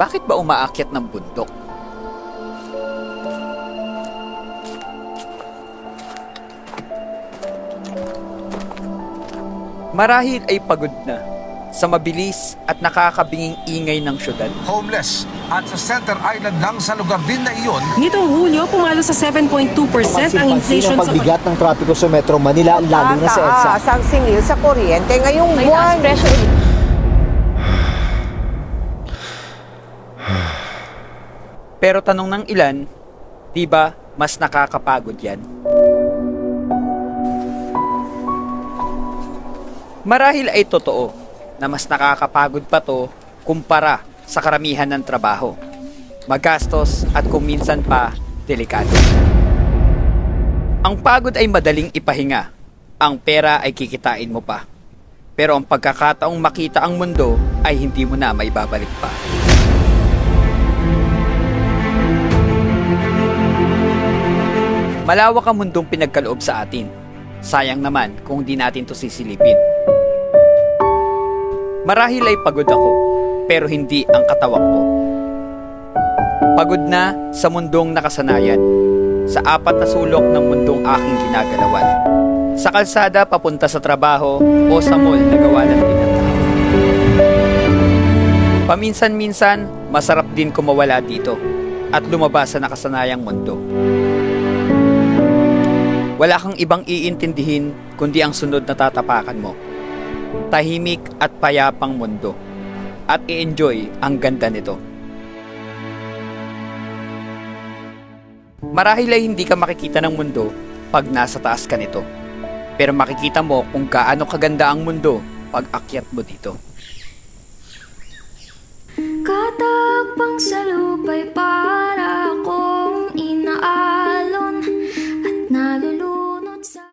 Bakit ba umaakyat ng bundok? Marahil ay pagod na sa mabilis at nakakabinging ingay ng syudad. homeless at sa Center Island lang sa lugar din na iyon Nitong Hulyo, pumalo sa 7.2% ang inflation sa... pagbigat ng trapiko sa Metro Manila, lalo na sa EDSA. Ang singil sa kuryente ngayong May buwan. presyo Pero tanong ng ilan, di ba mas nakakapagod yan? Marahil ay totoo na mas nakakapagod pa to kumpara sa karamihan ng trabaho. Magastos at kung minsan pa, delikado. Ang pagod ay madaling ipahinga. Ang pera ay kikitain mo pa. Pero ang pagkakataong makita ang mundo ay hindi mo na maibabalik pa. Malawak ang mundong pinagkaloob sa atin. Sayang naman kung di natin to sisilipin. Marahil ay pagod ako, pero hindi ang katawan ko. Pagod na sa mundong nakasanayan, sa apat na sulok ng mundong aking ginagalawan. Sa kalsada papunta sa trabaho o sa mall na gawa ng tinatawag. Paminsan-minsan, masarap din kumawala dito at lumabas sa nakasanayang mundo. Wala kang ibang iintindihin kundi ang sunod na tatapakan mo. Tahimik at payapang mundo. At i-enjoy ang ganda nito. Marahil ay hindi ka makikita ng mundo pag nasa taas ka nito. Pero makikita mo kung gaano kaganda ang mundo pag akyat mo dito.